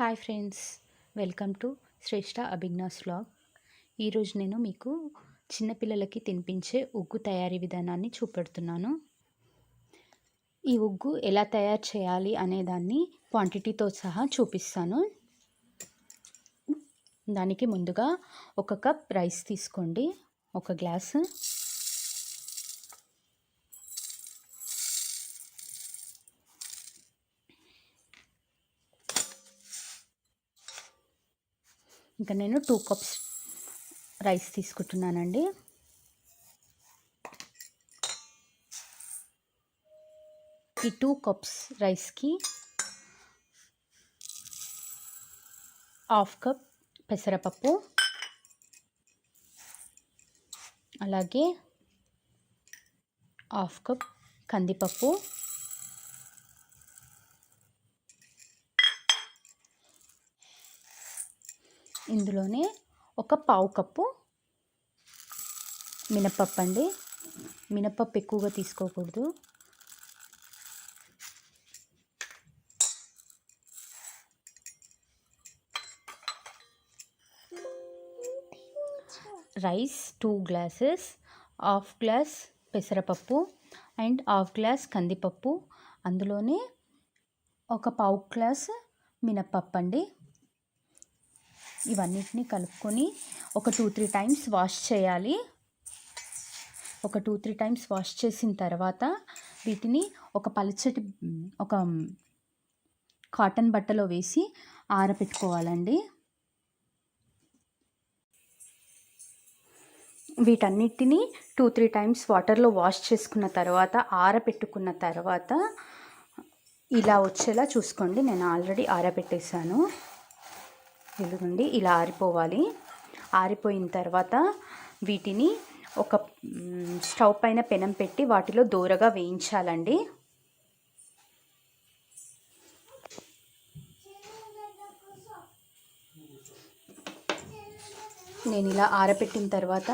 Hi friends welcome to Shreshta Abhigna's vlog ఈరోజు నేను మీకు చిన్నపిల్లలకి తినిపించే ఉగ్గు తయారీ విధానాన్ని చూపెడుతున్నాను. ఈ ఉగ్గు ఎలా తయారు చేయాలి అనే దాన్ని క్వాంటిటీతో సహా చూపిస్తాను. దానికి ముందుగా ఒక కప్ రైస్ తీసుకోండి. ఒక గ్లాసు ఇంకా నేను టూ కప్స్ రైస్ తీసుకుంటున్నానండి. ఈ టూ కప్స్ రైస్కి హాఫ్ కప్ పెసరపప్పు అలాగే హాఫ్ కప్ కందిపప్పు ఇందులోనే ఒక పావు కప్పు మినపప్పు అండి మినపప్పు ఎక్కువగా తీసుకోకూడదు. Rice two glasses half glass పెసరపప్పు అండ్ హాఫ్ గ్లాస్ కందిపప్పు. అందులోనే ఒక పావు గ్లాస్ మినప్పప్పు అండి ఇవన్నిటిని కలుపుకొని ఒక టూ త్రీ టైమ్స్ వాష్ చేయాలి. ఒక టూ త్రీ టైమ్స్ వాష్ చేసిన తర్వాత వీటిని ఒక పలుచటి ఒక కాటన్ బట్టలో వేసి ఆరబెట్టుకోవాలండి వీటన్నిటిని టూ త్రీ టైమ్స్ వాటర్లో వాష్ చేసుకున్న తర్వాత ఆరబెట్టుకున్న తర్వాత ఇలా వచ్చేలా చూసుకోండి. నేను ఆల్రెడీ ఆరబెట్టేశాను. ఇదిగోండి ఇలా ఆరిపోవాలి. ఆరిపోయిన తర్వాత వీటిని ఒక స్టవ్ పైన పెనం పెట్టి వాటిలో దూరగా వేయించాలండి. నేను ఇలా ఆరబెట్టిన తర్వాత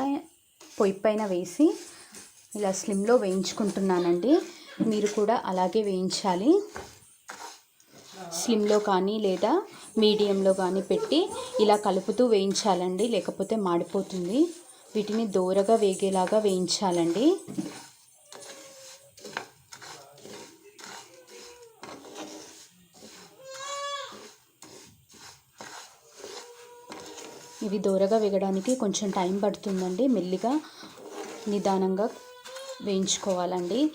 పొయ్యి పైన వేసి ఇలా స్లిమ్లో వేయించుకుంటున్నానండి. మీరు కూడా అలాగే వేయించాలి. స్లిమ్లో కానీ లేదా మీడియంలో కానీ పెట్టి ఇలా కలుపుతూ వేయించాలండి. లేకపోతే మాడిపోతుంది. వీటిని దూరగా వేగేలాగా వేయించాలండి. ఇవి దూరగా వేగడానికి కొంచెం టైం పడుతుందండి. మెల్లిగా నిదానంగా వేయించుకోవాలండి.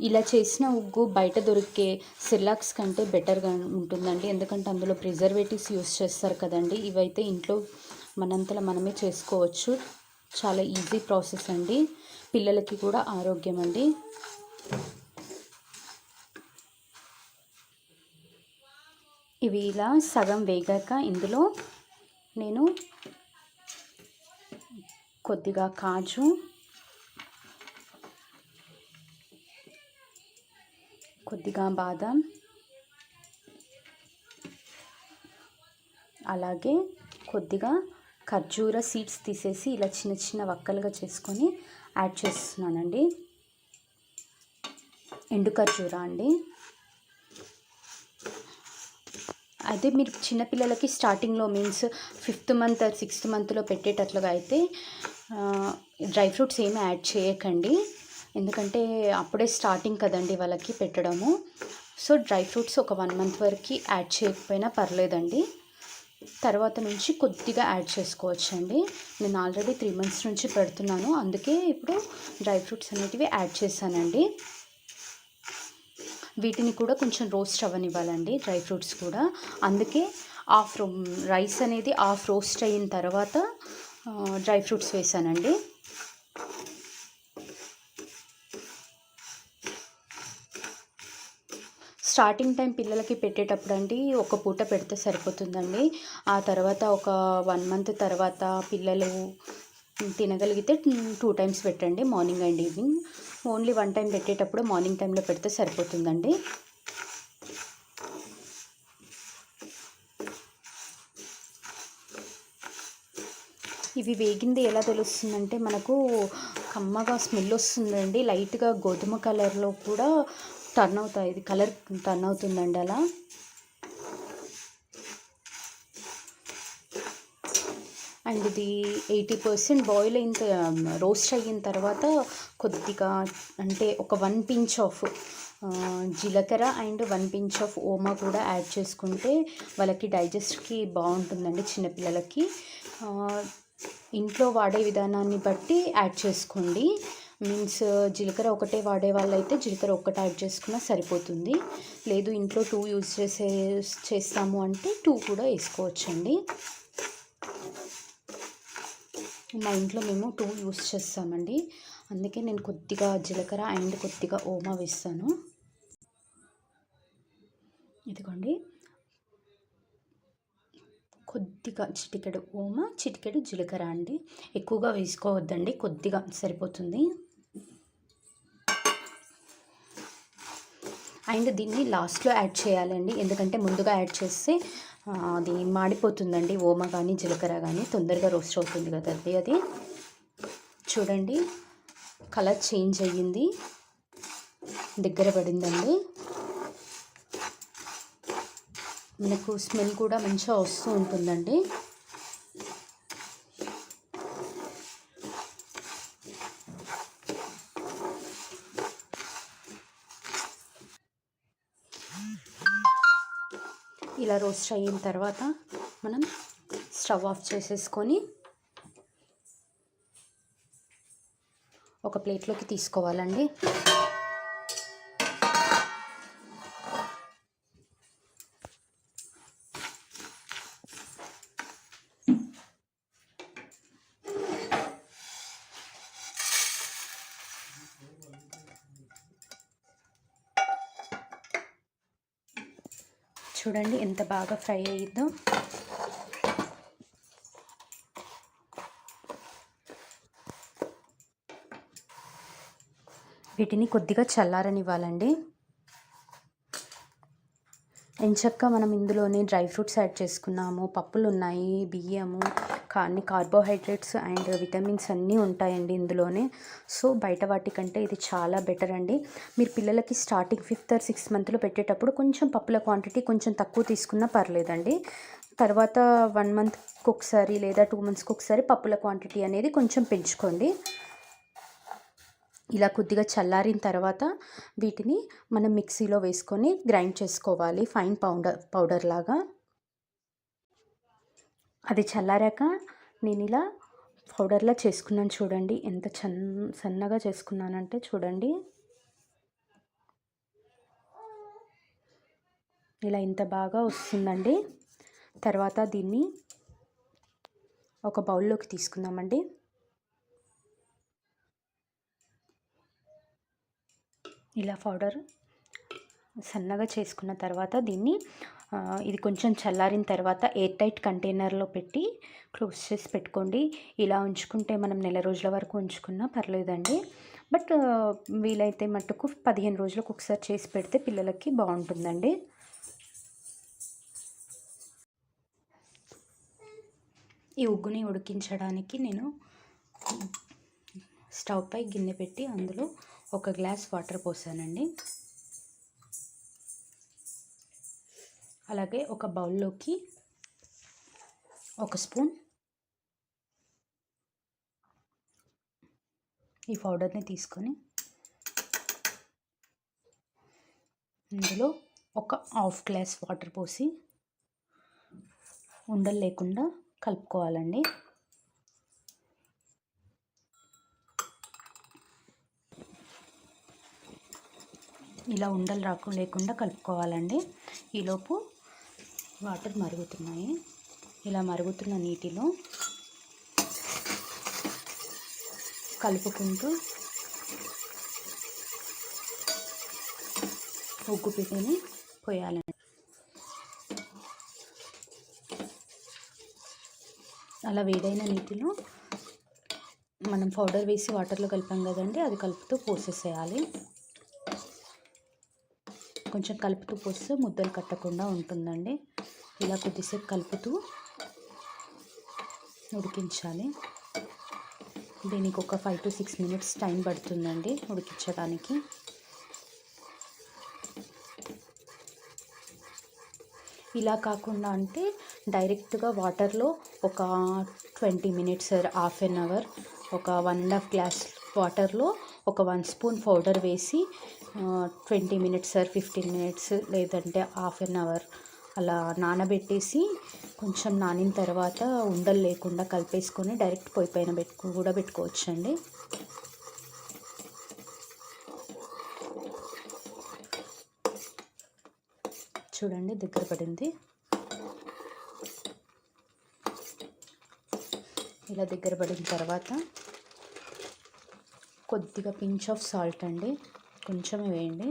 ఇలా చేసిన ఉగ్గు బయట దొరికే సిర్లాక్స్ కంటే బెటర్గా ఉంటుందండి. ఎందుకంటే అందులో ప్రిజర్వేటివ్స్ యూస్ చేస్తారు కదండి. ఇవైతే ఇంట్లో మనంతలా మనమే చేసుకోవచ్చు. చాలా ఈజీ ప్రాసెస్ అండి. పిల్లలకి కూడా ఆరోగ్యం అండి. ఇవి ఇలా సగం వేగాక ఇందులో నేను కొద్దిగా కాజు కొద్దిగా బాదం. అలాగే కొద్దిగా ఖర్జూర సీడ్స్ తీసేసి ఇలా చిన్న చిన్న వక్కలుగా చేసుకొని యాడ్ చేస్తున్నానండి. ఎండు ఖర్జూర అండి. అయితే మీరు చిన్నపిల్లలకి స్టార్టింగ్లో మీన్స్ ఫిఫ్త్ మంత్ సిక్స్త్ మంత్లో పెట్టేటట్లుగా అయితే డ్రై ఫ్రూట్స్ ఏమి యాడ్ చేయకండి. ఎందుకంటే అప్పుడే స్టార్టింగ్ కదండి వాళ్ళకి పెట్టడము. సో డ్రై ఫ్రూట్స్ ఒక వన్ మంత్ వరకు యాడ్ చేయకపోయినా పర్లేదండి. తర్వాత నుంచి కొద్దిగా యాడ్ చేసుకోవచ్చండి. నేను ఆల్రెడీ త్రీ మంత్స్ నుంచి పెడుతున్నాను. అందుకే ఇప్పుడు డ్రై ఫ్రూట్స్ అనేటివి యాడ్ చేశానండి. వీటిని కూడా కొంచెం రోస్ట్ అవ్వనివ్వాలండి డ్రై ఫ్రూట్స్ కూడా. అందుకే హాఫ్ రైస్ అనేది హాఫ్ రోస్ట్ అయిన తర్వాత డ్రై ఫ్రూట్స్ వేసానండి స్టార్టింగ్ టైం పిల్లలకి పెట్టేటప్పుడు అండి ఒక పూట పెడితే సరిపోతుందండి. ఆ తర్వాత ఒక వన్ మంత్ తర్వాత పిల్లలు తినగలిగితే టూ టైమ్స్ పెట్టండి morning and evening. Only one time పెట్టేటప్పుడు మార్నింగ్ టైంలో పెడితే సరిపోతుందండి. ఇవి వేగింది ఎలా తెలుస్తుందంటే మనకు కమ్మగా స్మెల్ వస్తుందండి. లైట్గా గోధుమ కలర్లో కూడా టర్న్ అవుతాయి. ఇది కలర్ టర్న్ అవుతుందండి అలా. అండ్ ఇది ఎయిటీ పర్సెంట్ బాయిల్ అయిన రోస్ట్ um, అయిన తర్వాత కొద్దిగా అంటే ఒక వన్ పించ్ ఆఫ్ జీలకర్ర అండ్ వన్ పించ్ ఆఫ్ ఓమా కూడా యాడ్ చేసుకుంటే వాళ్ళకి డైజెస్ట్కి బాగుంటుందండి చిన్నపిల్లలకి ఇంట్లో వాడే విధానాన్ని బట్టి యాడ్ చేసుకోండి. మీన్స్ జీలకర్ర ఒకటే వాడే వాళ్ళైతే జీలకర్ర ఒక్కటి యాడ్ చేసుకున్నా సరిపోతుంది. లేదు ఇంట్లో టూ యూజ్ చేసే చేస్తాము అంటే టూ కూడా వేసుకోవచ్చండి. మా ఇంట్లో మేము టూ యూస్ చేస్తామండి. అందుకే నేను కొద్దిగా జీలకర్ర అండ్ కొద్దిగా ఓమా వేస్తాను. ఇదిగోండి. కొద్దిగా చిటికెడు ఓమా చిటికెడు జీలకర్ర అండి. ఎక్కువగా వేసుకోవద్దండి కొద్దిగా సరిపోతుంది. అండ్ దీన్ని లాస్ట్లో యాడ్ చేయాలండి. ఎందుకంటే ముందుగా యాడ్ చేస్తే అది మాడిపోతుందండి. ఓమా కానీ జీలకర్ర కానీ తొందరగా రోస్ట్ అవుతుంది కదండి అది. చూడండి కలర్ చేంజ్ అయ్యింది. దగ్గర పడిందండి. మనకు స్మెల్ కూడా మంచిగా వస్తూ ఉంటుందండి. ఇలా రోస్ట్ అయిన తర్వాత మనం స్టవ్ ఆఫ్ చేసేసుకొని ఒక ప్లేట్లోకి తీసుకోవాలండి. చూడండి ఎంత బాగా ఫ్రై అయ్యిందో. వీటిని కొద్దిగా చల్లారనివ్వాలండి. ఎంచక్క మనం ఇందులోనే డ్రై ఫ్రూట్స్ యాడ్ చేసుకున్నాము. పప్పులు ఉన్నాయి బియ్యము కానీ అన్ని కార్బోహైడ్రేట్స్ అండ్ విటమిన్స్ అన్నీ ఉంటాయండి ఇందులోనే. సో బయట వాటికంటే ఇది చాలా బెటర్ అండి. మీరు పిల్లలకి స్టార్టింగ్ ఫిఫ్త్ ఆర్ సిక్స్త్ మంత్లో పెట్టేటప్పుడు కొంచెం పప్పుల క్వాంటిటీ కొంచెం తక్కువ తీసుకున్నా పర్లేదండి. తర్వాత వన్ మంత్కి ఒకసారి లేదా టూ మంత్స్కి ఒకసారి పప్పుల క్వాంటిటీ అనేది కొంచెం పెంచుకోండి. ఇలా కొద్దిగా చల్లారిన తర్వాత వీటిని మనం మిక్సీలో వేసుకొని గ్రైండ్ చేసుకోవాలి ఫైన్ పౌడర్ పౌడర్ లాగా. అది చల్లారాక నేను ఇలా పౌడర్లా చేసుకున్నాను చూడండి. ఎంత చన్ సన్నగా చేసుకున్నానంటే చూడండి. ఇలా ఇంత బాగా వస్తుందండి. తర్వాత దీన్ని ఒక బౌల్లోకి తీసుకుందామండి. ఇలా పౌడర్ సన్నగా చేసుకున్న తర్వాత దీన్ని ఇది కొంచెం చల్లారిన తర్వాత ఎయిర్ టైట్ కంటైనర్లో పెట్టి క్లోజ్ చేసి పెట్టుకోండి. ఇలా ఉంచుకుంటే మనం నెల రోజుల వరకు ఉంచుకున్నా పర్లేదండి. బట్ వీలైతే మట్టుకు పదిహేను రోజులకు ఒకసారి చేసి పెడితే పిల్లలకి బాగుంటుందండి. ఈ ఉగ్గుని ఉడికించడానికి నేను స్టవ్ పై గిన్నె పెట్టి అందులో ఒక గ్లాస్ వాటర్ పోసానండి. అలాగే ఒక బౌల్లోకి ఒక స్పూన్ ఈ పౌడర్ని తీసుకొని ఇందులో ఒక హాఫ్ గ్లాస్ వాటర్ పోసి ఉండలు లేకుండా కలుపుకోవాలండి. ఇలా ఉండలు రాకుండా లేకుండా కలుపుకోవాలండి. ఈలోపు వాటర్ మరుగుతున్నాయి. ఇలా మరుగుతున్న నీటిలో కలుపుకుంటూ ఉగ్గు పిండిని పోయాలండి. అలా వేడైన నీటిలో మనం పౌడర్ వేసి వాటర్లో కలిపాం కదండి అది కలుపుతూ పోసేసేయాలి. కొంచెం కలుపుతూ పోస్తే ముద్దలు కట్టకుండా ఉంటుందండి. ఇలా కొద్దిసేపు కలుపుతూ ఉడికించాలి. దీనికి ఒక five to six minutes time పడుతుందండి ఉడికించడానికి. ఇలా కాకుండా అంటే డైరెక్ట్గా వాటర్లో ఒక twenty minutes half an hour ఒక వన్ అండ్ హాఫ్ గ్లాస్ వాటర్లో ఒక వన్ స్పూన్ పౌడర్ వేసి twenty minutes or fifteen minutes లేదంటే హాఫ్ అన్ అవర్ అలా నానబెట్టేసి కొంచెం నానిన తర్వాత ఉండలు లేకుండా కలిపేసుకొని డైరెక్ట్ పొయ్యి పైన పెట్టుకు కూడా పెట్టుకోవచ్చండి చూడండి దగ్గర పడింది. ఇలా దగ్గర పడిన తర్వాత కొద్దిగా పించ్ ఆఫ్ సాల్ట్ అండి. కొంచెం వేయండి.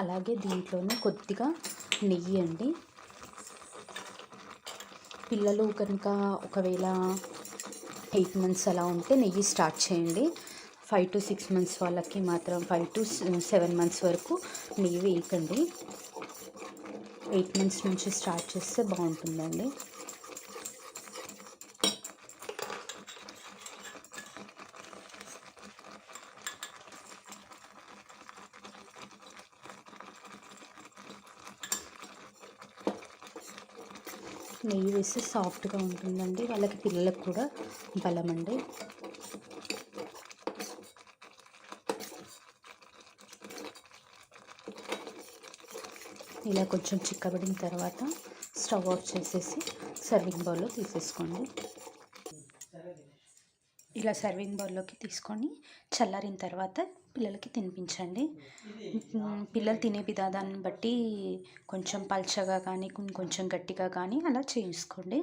అలాగే దీంట్లోనే కొద్దిగా నెయ్యి అండి. పిల్లలు కనుక ఒకవేళ ఎయిట్ మంత్స్ అలా ఉంటే నెయ్యి స్టార్ట్ చేయండి. ఫైవ్ టు సిక్స్ మంత్స్ వాళ్ళకి మాత్రం ఫైవ్ టు సెవెన్ మంత్స్ వరకు నెయ్యి వేయకండి. ఎయిట్ మంత్స్ నుంచి స్టార్ట్ చేస్తే బాగుంటుందండి. నెయ్యి వేస్తే సాఫ్ట్గా ఉంటుందండి. వాళ్ళకి పిల్లలకు కూడా బలం అండి. ఇలా కొంచెం చిక్కబడిన తర్వాత స్టవ్ ఆఫ్ చేసేసి సర్వింగ్ బౌల్లో తీసేసుకోండి. ఇలా సర్వింగ్ బౌల్లోకి తీసుకొని చల్లారిన తర్వాత పిల్లలకి తినిపించండి. పిల్లలు తినే విధానాన్ని బట్టి కొంచెం పల్చగా కానీ కొంచెం గట్టిగా కానీ అలా చేసుకోండి.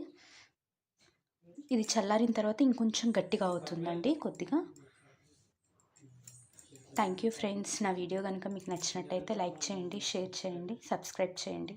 ఇది చల్లారిన తర్వాత ఇంకొంచెం గట్టిగా అవుతుందండి కొద్దిగా. థ్యాంక్ యూ ఫ్రెండ్స్ నా వీడియో కనుక మీకు నచ్చినట్టయితే లైక్ చేయండి షేర్ చేయండి సబ్స్క్రైబ్ చేయండి.